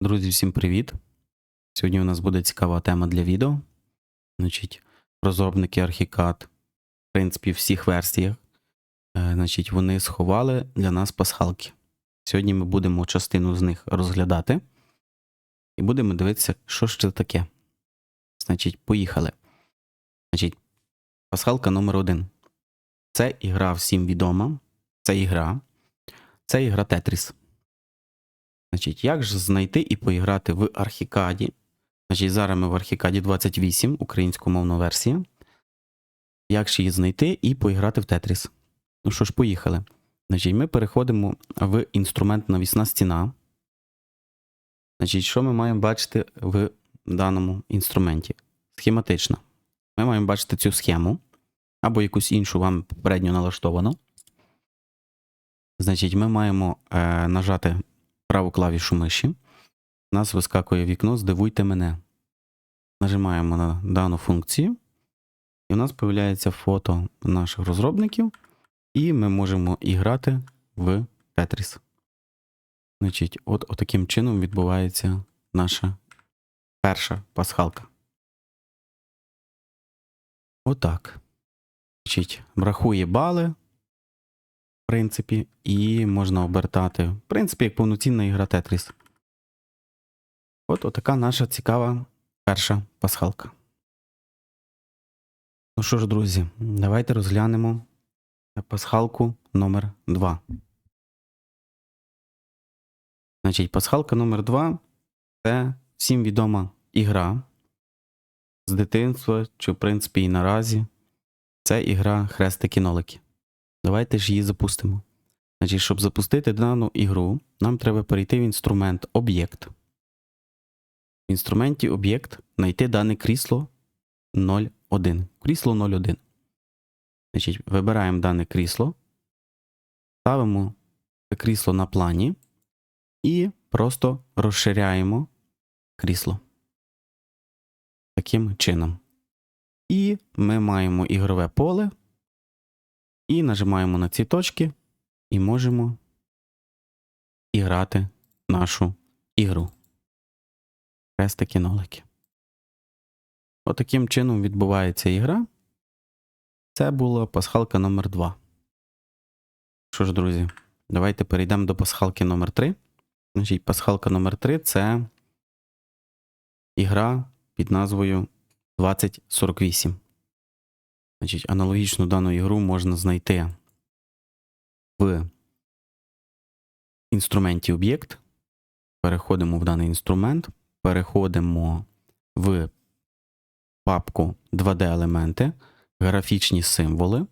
Друзі, всім привіт! Сьогодні у нас буде цікава тема для відео. Значить, розробники Archicad, в принципі, в всіх версіях, е, значить, вони сховали для нас пасхалки. Сьогодні ми будемо частину з них розглядати і будемо дивитися, що ж це таке. Значить, поїхали. Значить, пасхалка номер один. Це ігра всім відома. Це ігра. Це ігра Тетріс. Значить, як ж знайти і поіграти в Архікаді? Значить, зараз ми в Архікаді 28, українськомовна версія. Як ж її знайти і поіграти в Тетріс? Ну що ж, поїхали. Значить, ми переходимо в інструмент навісна стіна. Значить, що ми маємо бачити в даному інструменті? Схематично. Ми маємо бачити цю схему або якусь іншу вам попередньо налаштовану. Значить, ми маємо е, нажати праву клавішу миші. У нас вискакує вікно Здивуйте мене. Нажимаємо на дану функцію, і у нас з'являється фото наших розробників, і ми можемо і грати в Tetris. Значить, от, от таким чином відбувається наша перша пасхалка. Отак. Значить, рахує бали, принципі, і можна обертати. В принципі, як повноцінна ігра Tetris. От отака наша цікава перша пасхалка. Ну що ж, друзі, давайте розглянемо пасхалку номер 2. Значить, пасхалка номер 2 це всім відома ігра з дитинства, чи, в принципі, і наразі. Це ігра хрестики-нолики. Давайте ж її запустимо. Значить, щоб запустити дану ігру, нам треба перейти в інструмент об'єкт. В інструменті об'єкт знайти дане крісло 01. Крісло 01. Значить, вибираємо дане крісло, ставимо це крісло на плані і просто розширяємо крісло. Таким чином. І ми маємо ігрове поле. І нажимаємо на ці точки і можемо іграти нашу ігру. Хрестики нолики. Отаким чином відбувається ігра. Це була пасхалка номер 2 Що ж, друзі, давайте перейдемо до пасхалки номер 3 Значить, пасхалка номер 3 це ігра під назвою 2048. Значить, аналогічну дану ігру можна знайти в інструменті об'єкт. Переходимо в даний інструмент, переходимо в папку 2D-елементи, графічні символи.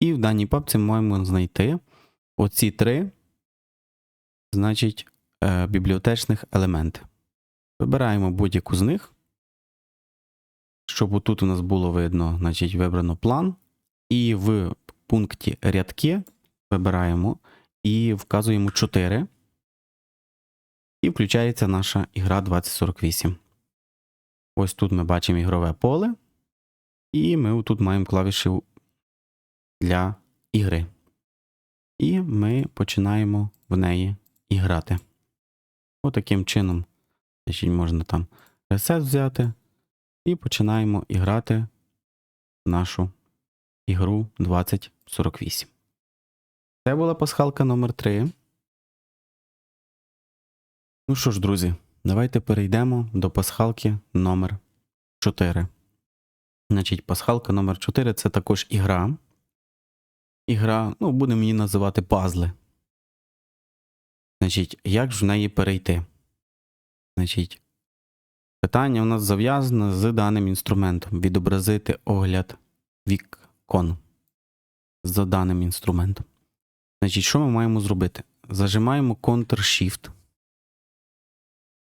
І в даній папці маємо знайти оці три, значить, е, бібліотечних елементи. Вибираємо будь-яку з них. Щоб отут у нас було видно, значить, вибрано план. І в пункті рядки вибираємо і вказуємо 4. І включається наша ігра 2048. Ось тут ми бачимо ігрове поле. І ми тут маємо клавіші для ігри. І ми починаємо в неї іграти. Отаким чином, значить, можна там ресет взяти. І починаємо іграти нашу ігру 2048. Це була пасхалка номер 3 Ну що ж, друзі, давайте перейдемо до пасхалки номер 4 Значить, пасхалка номер 4 це також ігра. Ігра, ну, будемо її називати пазли. Значить, як ж в неї перейти? Значить, Питання у нас зав'язане з даним інструментом. Відобразити огляд вікон за даним інструментом. Значить, що ми маємо зробити? Зажимаємо Ctrl-Shift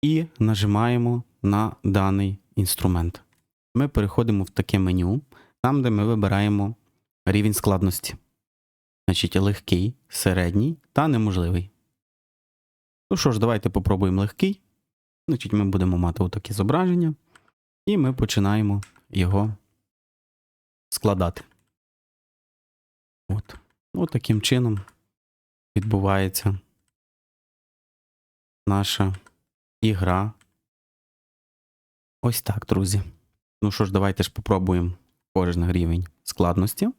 і нажимаємо на даний інструмент. Ми переходимо в таке меню, там, де ми вибираємо рівень складності. Значить, легкий, середній та неможливий. Ну що ж, давайте попробуємо легкий. Значить, ми будемо мати отаке зображення, і ми починаємо його складати. От. От таким чином відбувається наша ігра. Ось так, друзі. Ну що ж, давайте ж попробуємо кожен рівень складності.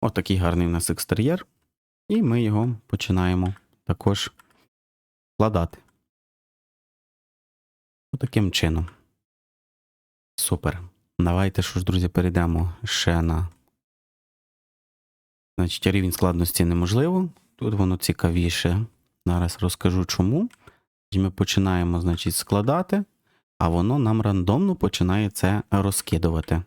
Ось такий гарний у нас екстер'єр. І ми його починаємо також складати. Таким чином. Супер. Давайте що ж, друзі, перейдемо ще на. Значить, рівень складності неможливо. Тут воно цікавіше. Зараз розкажу чому. Ми починаємо, значить, складати, а воно нам рандомно починає це розкидувати.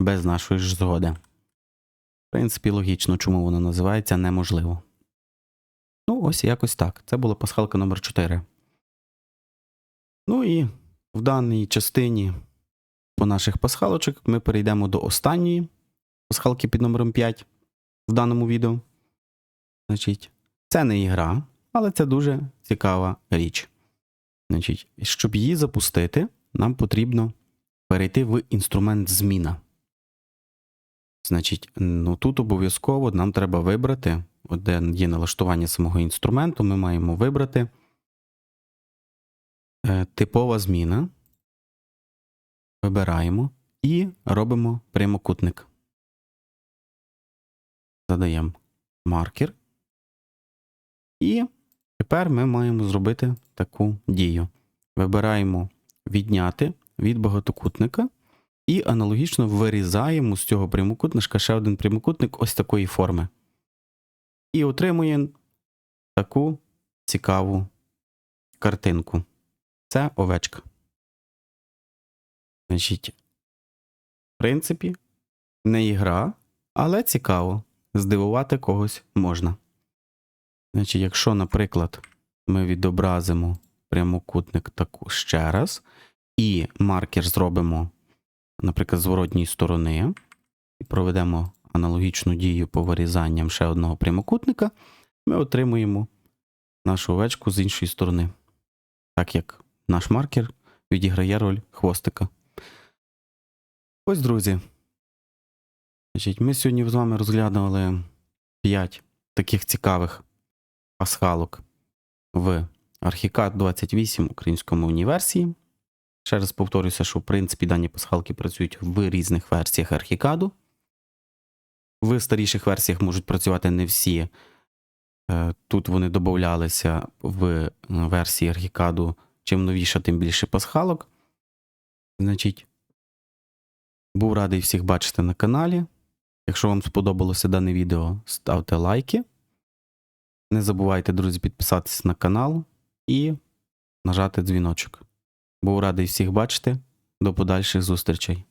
Без нашої ж згоди. В принципі, логічно, чому воно називається неможливо. Ну, ось якось так. Це була пасхалка номер 4. Ну і в даній частині по наших пасхалочок ми перейдемо до останньої пасхалки під номером 5 в даному відео. Значить, це не ігра, але це дуже цікава річ. Значить, щоб її запустити, нам потрібно перейти в інструмент зміна. Значить, ну тут обов'язково нам треба вибрати, де є налаштування самого інструменту, ми маємо вибрати типова зміна. Вибираємо і робимо прямокутник. Задаємо маркер. І тепер ми маємо зробити таку дію. Вибираємо відняти від багатокутника і аналогічно вирізаємо з цього прямокутничка ще один прямокутник ось такої форми. І отримуємо таку цікаву картинку. Це овечка. Значить, в принципі, не ігра, але цікаво. Здивувати когось можна. Значить, якщо, наприклад, ми відобразимо прямокутник таку ще раз, і маркер зробимо, наприклад, з воротньої сторони, і проведемо аналогічну дію по вирізанням ще одного прямокутника, ми отримуємо нашу овечку з іншої сторони. Так як наш маркер відіграє роль хвостика. Ось, друзі. Значить, Ми сьогодні з вами розглядали 5 таких цікавих пасхалок в Archicad 28 українському універсії. Ще раз повторюся, що в принципі дані пасхалки працюють в різних версіях Archicad. В старіших версіях можуть працювати не всі. Е, Тут вони додавалися в версії Archicad. Чим новіша, тим більше пасхалок. Значить, був радий всіх бачити на каналі. Якщо вам сподобалося дане відео, ставте лайки. Не забувайте, друзі, підписатися на канал і нажати дзвіночок. Був радий всіх бачити. До подальших зустрічей.